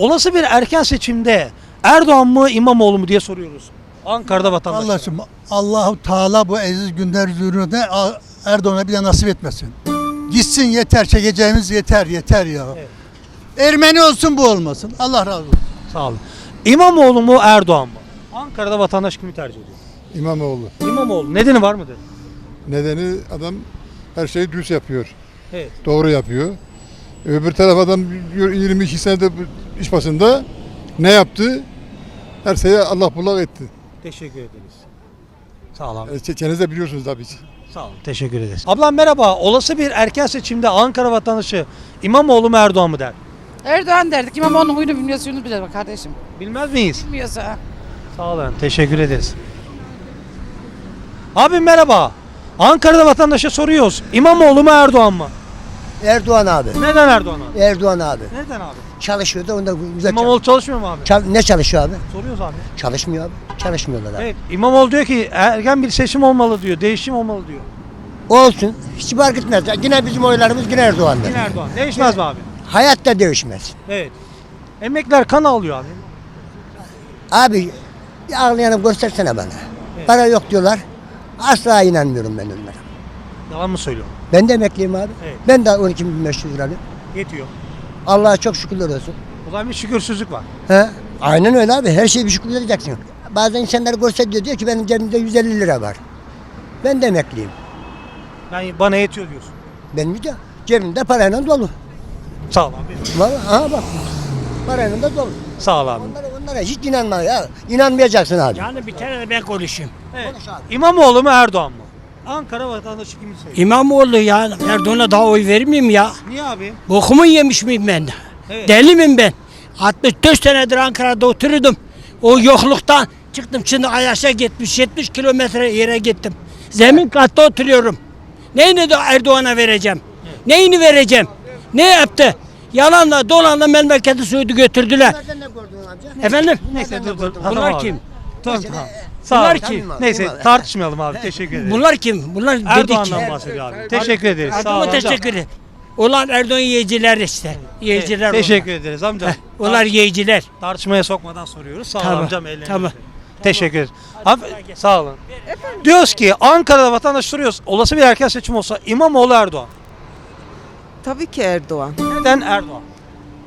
Olası bir erken seçimde Erdoğan mı İmamoğlu mu diye soruyoruz. Ankara'da vatandaş. Allah'ım Allahu Teala bu aziz günler zürrüne Erdoğan'a bir de nasip etmesin. Gitsin yeter çekeceğimiz yeter yeter ya. Evet. Ermeni olsun bu olmasın. Allah razı olsun. Sağ olun. İmamoğlu mu Erdoğan mı? Ankara'da vatandaş kimi tercih ediyor? İmamoğlu. İmamoğlu. Nedeni var mıdır? Nedeni adam her şeyi düz yapıyor. Evet. Doğru yapıyor. Öbür taraf adam 22 senede iş başında ne yaptı? Her şeye Allah bullak etti. Teşekkür ederiz. Sağ olun. E, de biliyorsunuz tabii ki. Sağ olun. Teşekkür ederiz. Ablam merhaba. Olası bir erken seçimde Ankara vatandaşı İmamoğlu mu Erdoğan mı der? Erdoğan derdik. İmamoğlu'nun huyunu bilmiyorsunuz bile bak kardeşim. Bilmez miyiz? Bilmiyorsa. Sağ olun. Teşekkür ederiz. Abi merhaba. Ankara'da vatandaşa soruyoruz. İmamoğlu mu Erdoğan mı? Erdoğan abi. Neden Erdoğan abi? Erdoğan abi. Neden abi? Çalışıyor da onda güzel İmamoğlu çalışmıyor mu abi? çal- ne çalışıyor abi? Soruyoruz abi. Çalışmıyor abi. Çalışmıyorlar abi. Evet. İmamoğlu diyor ki erken bir seçim olmalı diyor. Değişim olmalı diyor. Olsun. Hiç fark etmez. Yine bizim oylarımız yine Erdoğan'da. Yine Erdoğan. Değişmez mi abi? Hayatta değişmez. Evet. Emekler kan alıyor abi. Abi bir ağlayanı göstersene bana. Para yok diyorlar. Asla inanmıyorum ben onlara. Yalan mı söylüyorum? Ben de emekliyim abi. Evet. Ben de 12.500 lira alıyorum. Yetiyor. Allah'a çok şükürler olsun. O zaman bir şükürsüzlük var. He? Aynen öyle abi. Her şeyi bir şükür edeceksin. Bazen insanlar görse diyor, diyor ki benim cebimde 150 lira var. Ben de emekliyim. Yani bana yetiyor diyorsun. Benim de cebimde parayla dolu. Sağ ol abi. Vallahi aha bak. Parayla da dolu. Sağ ol abi. Onlara, onlara hiç inanma ya. İnanmayacaksın abi. Yani bir tane de ben konuşayım. Evet. İmamoğlu mu Erdoğan mı? Ankara vatandaşı kimi seviyor? İmamoğlu ya Erdoğan'a daha oy verir miyim ya? Niye abi? Bokumu yemiş miyim ben? Evet. Deli miyim ben? 64 senedir Ankara'da oturuyordum. O yokluktan çıktım şimdi Ayaş'a 70-70 kilometre yere gittim. Zemin katta oturuyorum. Neyini de Erdoğan'a vereceğim? Neyini vereceğim? Ne yaptı? Yalanla dolanla memleketi soydu götürdüler. Bunlardan ne gördün amca? Efendim? Neyse dur dur. Bunlar kim? Tamam tamam. Sağ. Bunlar kim? Neyse tartışmayalım abi. Teşekkür ederim. Bunlar kim? Bunlar dedik. Erdoğan'dan bahsediyor abi. Teşekkür ederiz. Sağ Erdoğan'a amcam. teşekkür ederim. Ulan Erdoğan yiyiciler işte. Yiyiciler Evet, Teşekkür ederiz amcam. onlar. Onlar yiyiciler. Tartışmaya sokmadan soruyoruz. Sağ ol Tamam, amcam. ellerine tamam. Teşekkür ederiz. Abi, sağ olun. Diyoruz ki Ankara'da vatandaş soruyoruz. Olası bir erken seçim olsa İmamoğlu Erdoğan. Tabii ki Erdoğan. Neden Erdoğan?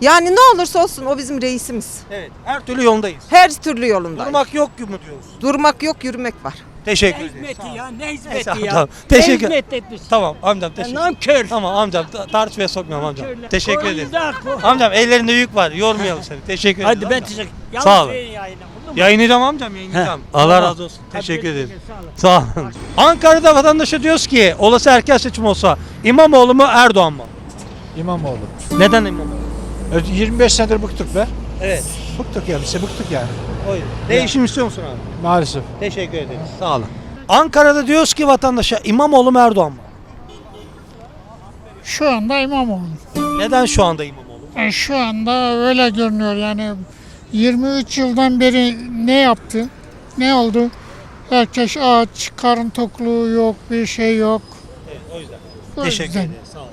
Yani ne olursa olsun o bizim reisimiz. Evet. Her türlü yolundayız. Her türlü yolunda. Durmak yok mu diyoruz? Durmak yok, yürümek var. Teşekkür ederiz. Hizmeti ya ne Neyse, hizmeti ya. tamam. Ne Teşekkür- hizmet etmiş. Tamam amcam teşekkür Lan kör. Tamam amcam ta- tartışmaya sokmuyorum amcam. Teşekkür ederim. Oyunda- Amcam ellerinde yük var. Yormayalım seni. Teşekkür ederim. Hadi ben amcam. teşekkür Sağ olun. Yayına, Yayınlayacağım amcam yayınlayacağım. Heh, Allah razı olsun. Teşekkür ederim. sağ olun. Sağ olun. Ankara'da vatandaşa diyoruz ki olası erken seçim olsa İmamoğlu mu Erdoğan mı? İmamoğlu. Neden İmamoğlu? Evet, 25 senedir bıktık be. Evet. Bıktık ya biz de bıktık yani. Oyun. Değişim istiyor musun abi? Maalesef. Teşekkür ederiz. Sağ olun. Ankara'da diyoruz ki vatandaşa İmamoğlu mu Erdoğan mı? Şu anda İmamoğlu. Neden şu anda İmamoğlu? E, şu anda öyle görünüyor yani 23 yıldan beri ne yaptı? Ne oldu? Herkes aç, karın tokluğu yok, bir şey yok. Evet, o yüzden. O Teşekkür yüzden. ederiz. Sağ olun.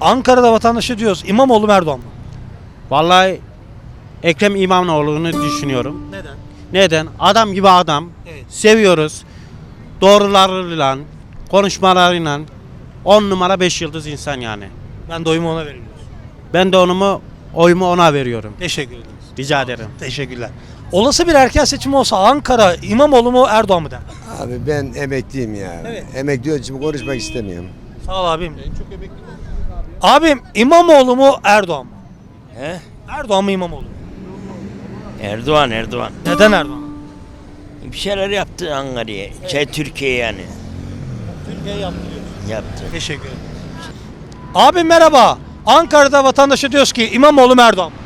Ankara'da vatandaşa diyoruz İmamoğlu mu Erdoğan mı? Vallahi Ekrem İmamoğlu'nu düşünüyorum. Neden? Neden? Adam gibi adam. Evet. Seviyoruz. Doğrularıyla, konuşmalarıyla 10 numara 5 yıldız insan yani. Ben de oyumu ona veriyorum. Ben de onumu oyumu ona veriyorum. Teşekkür ederiz. Rica ederim. Teşekkürler. Olası bir erken seçim olsa Ankara İmamoğlu mu Erdoğan mı der? Abi ben emekliyim ya. Evet. Emekli olduğum için konuşmak istemiyorum. Sağ ol abim. Abim İmamoğlu mu Erdoğan mı? He? Erdoğan mı İmamoğlu? Erdoğan Erdoğan. Neden Erdoğan? Bir şeyler yaptı Ankara'ya. Şey Türkiye yani. Türkiye yaptı Yaptı. Teşekkür ederim. Abi merhaba. Ankara'da vatandaşa diyoruz ki İmamoğlu mu Erdoğan mı?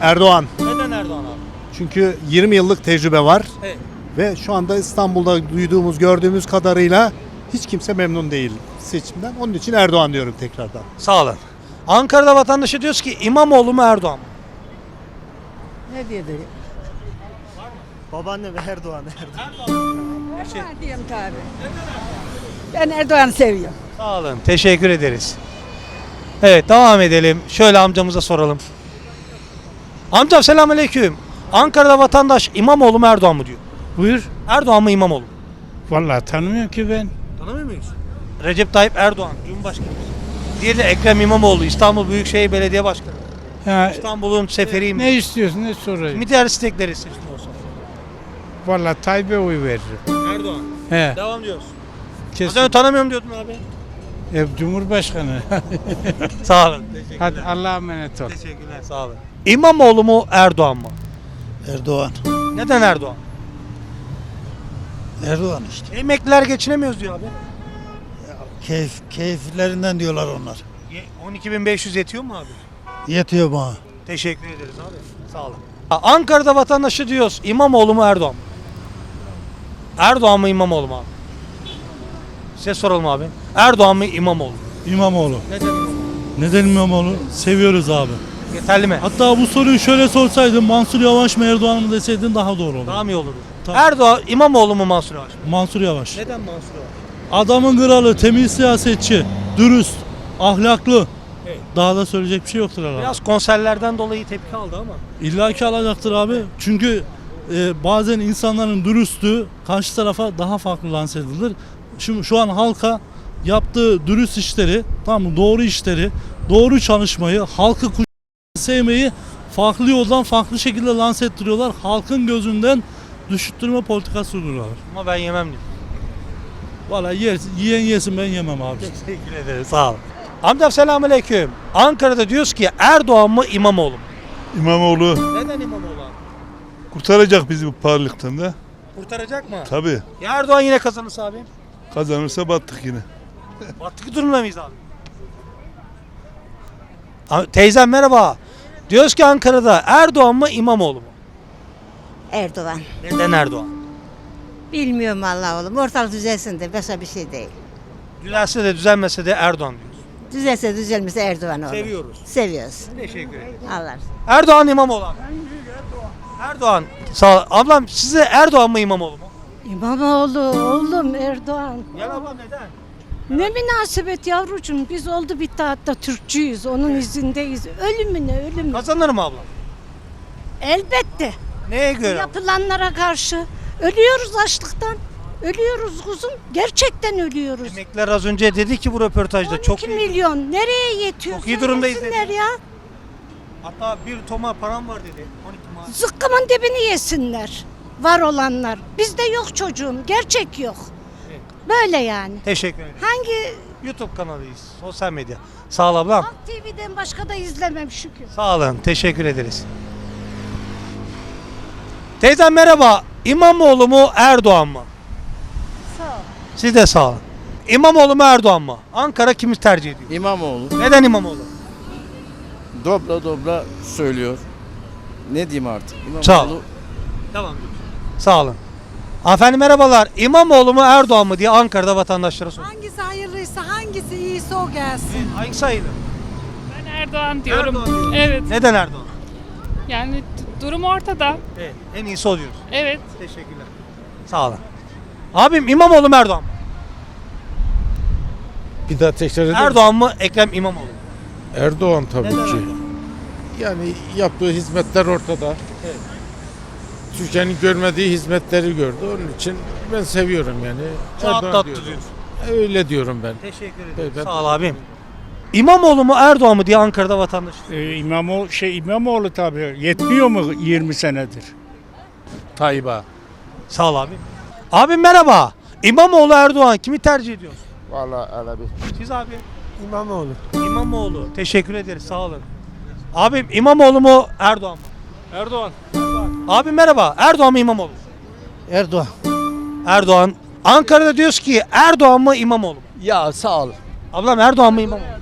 Erdoğan. Neden Erdoğan abi? Çünkü 20 yıllık tecrübe var. Evet. Ve şu anda İstanbul'da duyduğumuz, gördüğümüz kadarıyla hiç kimse memnun değil seçimden. Onun için Erdoğan diyorum tekrardan. Sağ olun. Ankara'da vatandaşa diyoruz ki İmamoğlu mu Erdoğan mı? Ne diye dedi? Babaannem Erdoğan. Diyeyim tabii. Ben Erdoğan'ı seviyorum. Sağ olun. Teşekkür ederiz. Evet devam edelim. Şöyle amcamıza soralım. Amcam selamünaleyküm. Ankara'da vatandaş İmamoğlu mu Erdoğan mı diyor? Buyur. Erdoğan mı İmamoğlu mu? Vallahi tanımıyorum ki ben. Tanımıyor muyuz? Recep Tayyip Erdoğan, Cumhurbaşkanı. Diğeri de Ekrem İmamoğlu, İstanbul Büyükşehir Belediye Başkanı. Ha, İstanbul'un seferiyim. ne istiyorsun ne sorayım? Kimi diğer istekleri seçim olsa? Vallahi Tayyip'e oy veririm. Erdoğan. He. Devam diyoruz. Az Kesin. önce tanımıyorum diyordun abi. E, Cumhurbaşkanı. Sağ olun. Hadi Allah'a emanet ol. Teşekkürler. Sağ olun. İmamoğlu mu Erdoğan mı? Erdoğan. Neden Erdoğan? Erdoğan işte. Emekliler geçinemiyoruz diyor abi. Keyif, keyiflerinden diyorlar onlar. Ye- 12.500 yetiyor mu abi? Yetiyor bana. Teşekkür ederiz abi. Sağ olun. Ankara'da vatandaşı diyoruz. İmamoğlu mu Erdoğan mı? Erdoğan mı İmamoğlu mu abi? Size soralım abi. Erdoğan mı İmamoğlu? mu? İmamoğlu. Neden İmamoğlu? Neden İmamoğlu? Seviyoruz abi. Yeterli mi? Hatta bu soruyu şöyle sorsaydın Mansur Yavaş mı Erdoğan mı deseydin daha doğru olur. Daha mı iyi olurdu? Tabii. Erdoğan, İmamoğlu mu Mansur Yavaş mı? Mansur Yavaş. Neden Mansur Yavaş? Adamın kralı, temiz siyasetçi, dürüst, ahlaklı. Evet. Daha da söyleyecek bir şey yoktur herhalde. Biraz konserlerden dolayı tepki aldı ama. İlla ki alacaktır abi. Çünkü e, bazen insanların dürüstlüğü karşı tarafa daha farklı lanse edilir. Şimdi şu an halka yaptığı dürüst işleri, tamam mı? Doğru işleri, doğru çalışmayı, halkı sevmeyi farklı yoldan farklı şekilde lanse ettiriyorlar. Halkın gözünden düşüttürme politikası uyguluyorlar. Ama ben yemem diyor. Valla yiyen yesin ben yemem abi. Teşekkür ederiz. Sağ olun. Amcam selamünaleyküm. Ankara'da diyoruz ki Erdoğan mı İmamoğlu mu? İmamoğlu Neden İmamoğlu abi? kurtaracak bizi bu pahalılıktan da. Kurtaracak mı? Tabii. Ya Erdoğan yine kazanırsa abi? Kazanırsa battık yine. Battık durumda mıyız abi? Abi, Teyzem merhaba. Diyoruz ki Ankara'da Erdoğan mı İmamoğlu mu? Erdoğan. Neden Erdoğan? Bilmiyorum Allah oğlum. Ortalık düzelsin de başka bir şey değil. Düzelse de düzelmese de Erdoğan diyoruz. Düzelse düzelmese Erdoğan olur. Seviyoruz. Seviyoruz. Teşekkür ederim. Allah. Erdoğan İmamoğlu abi. Erdoğan. Sağ ol. Ablam size Erdoğan mı İmamoğlu mu? İmamoğlu oğlum Erdoğan. Gel ablam neden? Ne münasebet yavrucuğum biz oldu bitti hatta Türkçüyüz onun izindeyiz. Ölümüne ölüm. Kazanır mı ablam? Elbette. Neye göre? Yapılanlara karşı ölüyoruz açlıktan. Ölüyoruz kuzum. Gerçekten ölüyoruz. Emekliler az önce dedi ki bu röportajda 12 çok iyi. milyon nereye yetiyor? Çok iyi durumdayız Söylesinler dedi. ya. Hatta bir toma param var dedi. 12 maaş. Zıkkımın dibini yesinler. Var olanlar. Bizde yok çocuğum. Gerçek yok. Evet. Böyle yani. Teşekkür ederim. Hangi YouTube kanalıyız. Sosyal medya. Sağ ol ablam. Halk TV'den başka da izlemem şükür. Sağ olun. Teşekkür ederiz. Teyzem merhaba. İmamoğlu mu Erdoğan mı? Sağ ol. Siz de sağ olun. İmamoğlu mu Erdoğan mı? Ankara kimi tercih ediyor? İmamoğlu Neden İmamoğlu? dobra dobra söylüyor. Ne diyeyim artık? İmamoğlu Sağ ol. Tamam. Sağ olun. Hanımefendi merhabalar. İmamoğlu mu Erdoğan mı diye Ankara'da vatandaşlara soruyor. Hangisi hayırlıysa hangisi iyiyse o gelsin. Hangisi hayırlı? Ben Erdoğan diyorum. Erdoğan. Evet. Neden Erdoğan? Yani durum ortada. Evet. En iyisi o diyoruz. Evet. Teşekkürler. Sağ olun. Abim İmamoğlu mu Erdoğan mı? Bir daha tekrar edelim. Erdoğan mı Ekrem İmamoğlu mu? Erdoğan tabii Neden ki. Erdoğan? Yani yaptığı hizmetler ortada. Evet. Türkiye'nin görmediği hizmetleri gördü. Onun için ben seviyorum yani. Erdoğan Rahatlattı diyorum. diyorsun. Öyle diyorum ben. Teşekkür ederim. Ben- Sağ ol abim. İmamoğlu mu Erdoğan mı diye Ankara'da vatandaş. Ee, İmamoğlu, şey İmamoğlu tabii. Yetmiyor mu 20 senedir? Tayyip'a. Sağ ol abim. Abim merhaba. İmamoğlu Erdoğan kimi tercih ediyorsun? Vallahi bir. Siz abi. İmamoğlu. İmamoğlu. Teşekkür ederiz. Sağ olun. Abim İmamoğlu mu Erdoğan mı? Erdoğan. Abim merhaba. Erdoğan mı İmamoğlu? mu? Erdoğan. Erdoğan. Ankara'da diyoruz ki Erdoğan mı İmamoğlu mu? Ya sağ ol. Ablam Erdoğan mı İmamoğlu? mu?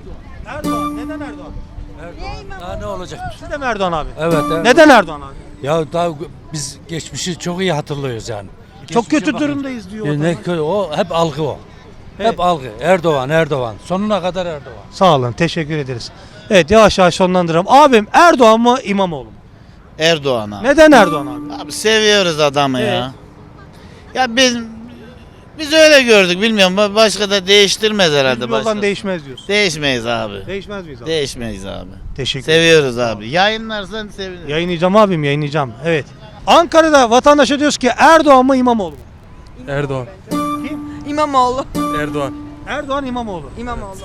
Daha ne olacak? Siz de mi Erdoğan abi? Evet. Neden Erdoğan abi? Ya daha biz geçmişi çok iyi hatırlıyoruz yani. Çok kötü durumdayız diyor. ne vatandaş. kötü o hep algı o. Evet. Hep algı. Erdoğan, Erdoğan. Sonuna kadar Erdoğan. Sağ olun. Teşekkür ederiz. Evet yavaş yavaş sonlandıralım. Abim Erdoğan mı İmamoğlu mu? Erdoğan'a. Neden Erdoğan abi? Abi seviyoruz adamı Evet. ya. Ya biz Biz öyle gördük bilmiyorum ba- başka da değiştirmez herhalde. Hiçbir yoldan başka. değişmez diyorsun. Değişmeyiz abi. Değişmez miyiz abi? Değişmeyiz abi. Teşekkür Seviyoruz abi. Yayınlarsan seviniriz. Yayınlayacağım abim yayınlayacağım. Evet. Ankara'da vatandaşa diyoruz ki Erdoğan mı İmamoğlu mu? Erdoğan. İmamoğlu. Erdoğan. Erdoğan İmamoğlu. İmamoğlu.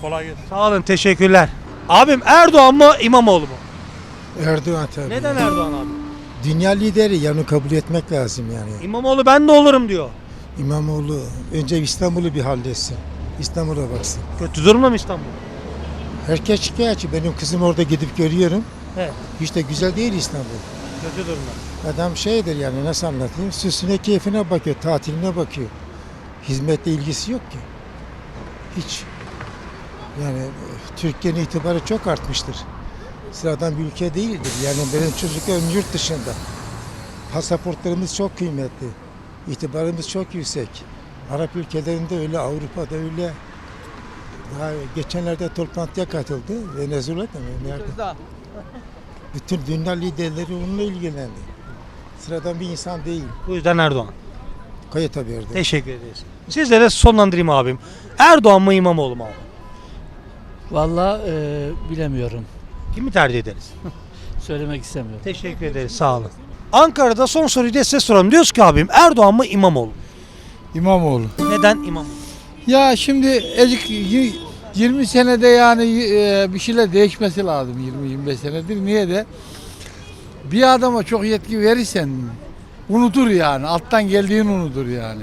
Kolay gelsin. Sağ olun teşekkürler. Abim Erdoğan mı İmamoğlu mu? Erdoğan tabii. Neden Erdoğan abi? Dünya lideri yani kabul etmek lazım yani. İmamoğlu ben de olurum diyor. İmamoğlu önce İstanbul'u bir halletsin. İstanbul'a baksın. Kötü durumda mı İstanbul? Herkes şikayetçi. Benim kızım orada gidip görüyorum. Evet. Hiç de güzel değil İstanbul. Kötü durumda. Adam şeydir yani nasıl anlatayım? Süsüne keyfine bakıyor, tatiline bakıyor. Hizmetle ilgisi yok ki. Hiç. Yani Türkiye'nin itibarı çok artmıştır. Sıradan bir ülke değildir. Yani benim çocuklarım yurt dışında. Pasaportlarımız çok kıymetli. İtibarımız çok yüksek. Arap ülkelerinde öyle, Avrupa'da öyle. Daha geçenlerde toplantıya katıldı. Venezuela'da mı? Nerede? Bütün dünya liderleri onunla ilgilendi. Sıradan bir insan değil. Bu yüzden Erdoğan. Kayıt haberde. Teşekkür ederiz. Sizlere sonlandırayım abim. Erdoğan mı İmamoğlu mu abi? Vallahi bilemiyorum. Kimi tercih ederiz? Söylemek istemiyorum. Teşekkür ederiz sağ olun. Ankara'da son soruyu da size soralım. Diyoruz ki abim Erdoğan mı İmamoğlu mu? İmamoğlu. Neden İmamoğlu? Ya şimdi ezik 20 senede yani e, bir şeyler değişmesi lazım 20-25 senedir. Niye de? Bir adama çok yetki verirsen unutur yani. Alttan geldiğini unutur yani.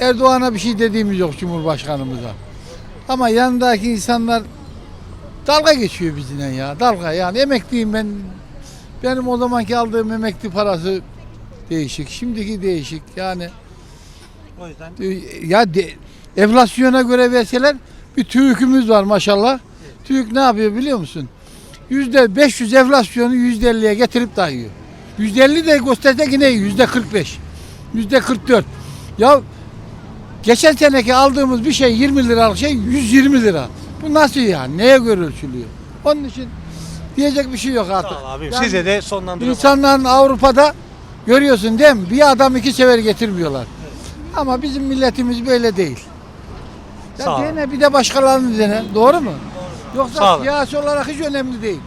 Erdoğan'a bir şey dediğimiz yok Cumhurbaşkanımıza. Ama yanındaki insanlar dalga geçiyor bizimle ya. Dalga yani emekliyim ben. Benim o zamanki aldığım emekli parası değişik. Şimdiki değişik. Yani O yüzden ya de, enflasyona göre verseler bir TÜİK'ümüz var maşallah. TÜİK ne yapıyor biliyor musun? Yüzde 500 enflasyonu yüzde 50'ye getirip dayıyor. Yüzde 50 de gösterse yine yüzde 45. Yüzde 44. Ya geçen seneki aldığımız bir şey 20 liralık şey 120 lira. Bu nasıl yani? Neye göre ölçülüyor? Onun için diyecek bir şey yok artık. Sağ ol abim. Yani Size de sonlandıralım. İnsanların Avrupa'da görüyorsun değil mi? Bir adam iki sefer getirmiyorlar. Ama bizim milletimiz böyle değil. Ya Sağ dene bir de başkalarını dene. Doğru mu? Sağ Yoksa ol. siyasi olarak hiç önemli değil.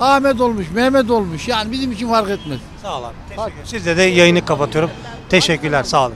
Ahmet olmuş, Mehmet olmuş. Yani bizim için fark etmez. Sağ olun. Teşekkür. Sizle de yayını kapatıyorum. Teşekkürler sağ olun.